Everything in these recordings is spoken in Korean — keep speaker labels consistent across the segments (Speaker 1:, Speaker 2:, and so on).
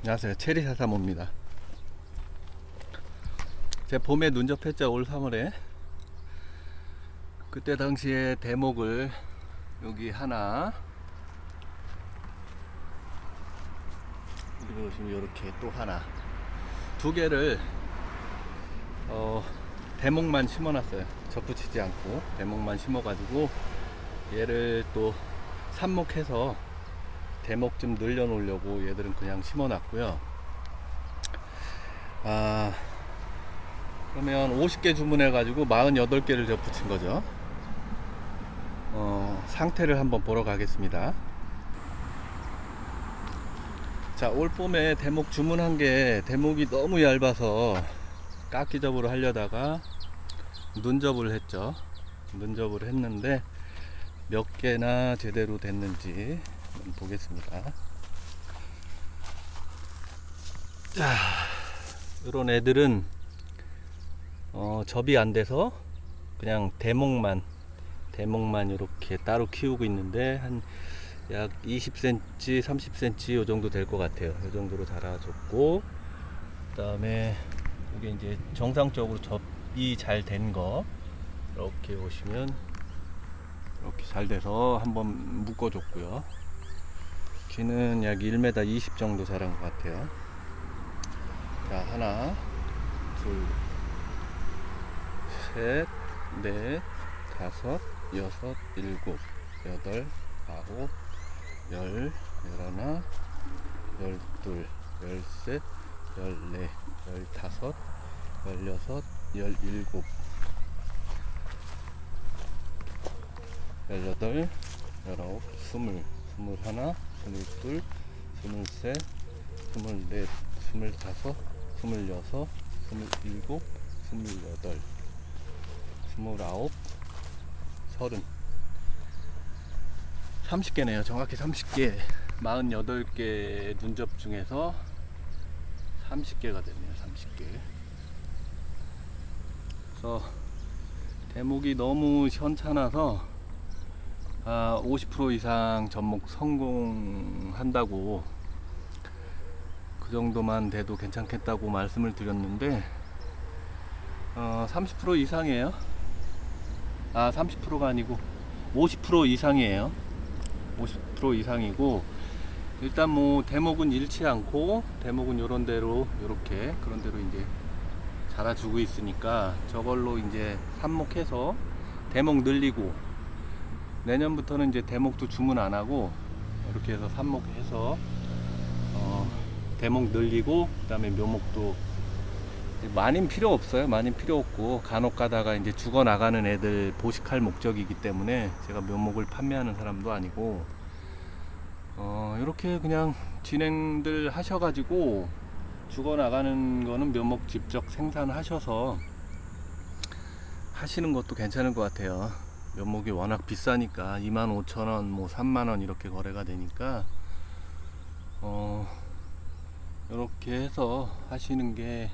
Speaker 1: 안녕하세요. 체리사사모입니다. 제 봄에 눈 접했죠. 올 3월에. 그때 당시에 대목을 여기 하나 그리고 지금 이렇게 또 하나 두 개를 어, 대목만 심어놨어요. 접붙이지 않고 대목만 심어가지고 얘를 또 삽목해서 대목 좀 늘려 놓으려고 얘들은 그냥 심어 놨고요. 아 그러면 50개 주문해 가지고 48개를 접붙인 거죠. 어, 상태를 한번 보러 가겠습니다. 자, 올 봄에 대목 주문한 게 대목이 너무 얇아서 깎기접으로 하려다가 눈접을 했죠. 눈접을 했는데 몇 개나 제대로 됐는지 한번 보겠습니다. 자, 이런 애들은 어, 접이 안 돼서 그냥 대목만 대목만 이렇게 따로 키우고 있는데 한 약 20cm, 30cm 요 정도 될 것 같아요. 요 정도로 자라줬고 그다음에 이게 이제 정상적으로 접이 잘 된 거 이렇게 보시면 이렇게 잘 돼서 한번 묶어줬고요. 키는 약 1m 20 정도 자란 것 같아요. 자 하나, 둘, 셋, 넷, 다섯, 여섯, 일곱, 여덟, 아홉, 열, 열하나, 열둘, 열셋, 열넷, 열다섯, 열여섯, 열일곱, 열여덟, 열아홉, 스물, 스물하나, 스물둘, 스물셋, 스물넷, 스물다섯, 스물여섯, 스물일곱, 스물여덟, 스물아홉, 서른 30개네요. 정확히 30개. 48개 눈접 중에서 30개가 됐네요. 30개. 그래서 대목이 너무 현찮아서 아, 50% 이상 접목 성공한다고 그 정도만 돼도 괜찮겠다고 말씀을 드렸는데 어, 30% 이상이에요. 아 30%가 아니고 50% 이상이에요. 50% 이상이고 일단 뭐 대목은 잃지 않고 대목은 요런 대로 요렇게 그런 대로 이제 자라주고 있으니까 저걸로 이제 삽목해서 대목 늘리고 내년부터는 이제 대목도 주문 안 하고 이렇게 해서 삽목해서 어, 대목 늘리고 그다음에 묘목도 많이는 필요 없어요. 많이 필요 없고 간혹 가다가 이제 죽어 나가는 애들 보식할 목적이기 때문에 제가 묘목을 판매하는 사람도 아니고 어 이렇게 그냥 진행들 하셔가지고 죽어 나가는 거는 묘목 직접 생산하셔서 하시는 것도 괜찮을 것 같아요. 묘목이 워낙 비싸니까 25,000원, 뭐 3만원 이렇게 거래가 되니까 어 이렇게 해서 하시는 게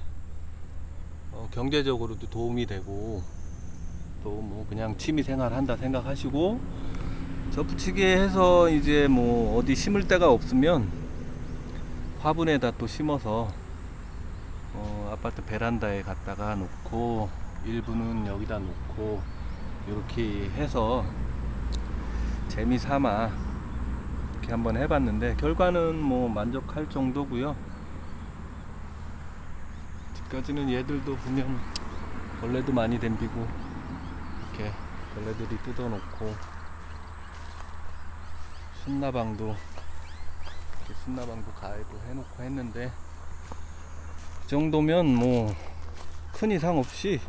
Speaker 1: 어, 경제적으로도 도움이 되고 또 뭐 그냥 취미 생활 한다 생각하시고 접붙이기 해서 이제 뭐 어디 심을 데가 없으면 화분에다 또 심어서 어, 아파트 베란다에 갖다가 놓고 일부는 여기다 놓고 이렇게 해서 재미 삼아 이렇게 한번 해봤는데 결과는 뭐 만족할 정도고요. 집까지는 얘들도 보면 벌레도 많이 댐비고 이렇게 벌레들이 뜯어놓고 순나방도 이렇게 순나방도 가해도 해놓고 했는데 이 정도면 뭐 큰 이상 없이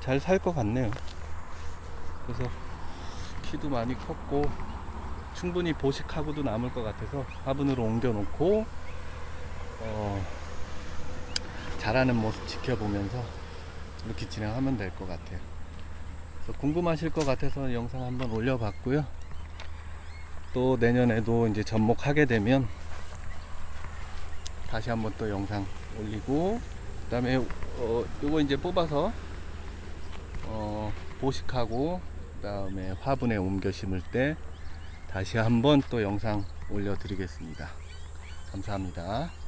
Speaker 1: 잘 살 것 같네요. 그래서 키도 많이 컸고 충분히 보식하고도 남을 것 같아서 화분으로 옮겨놓고 어, 자라는 모습 지켜보면서 이렇게 진행하면 될 것 같아요. 궁금하실 것 같아서 영상 한번 올려봤고요. 또 내년에도 이제 접목하게 되면 다시 한번 또 영상 올리고 그다음에 어 요거 이제 뽑아서 어 보식하고 그 다음에 화분에 옮겨 심을 때 다시 한번 또 영상 올려드리겠습니다. 감사합니다.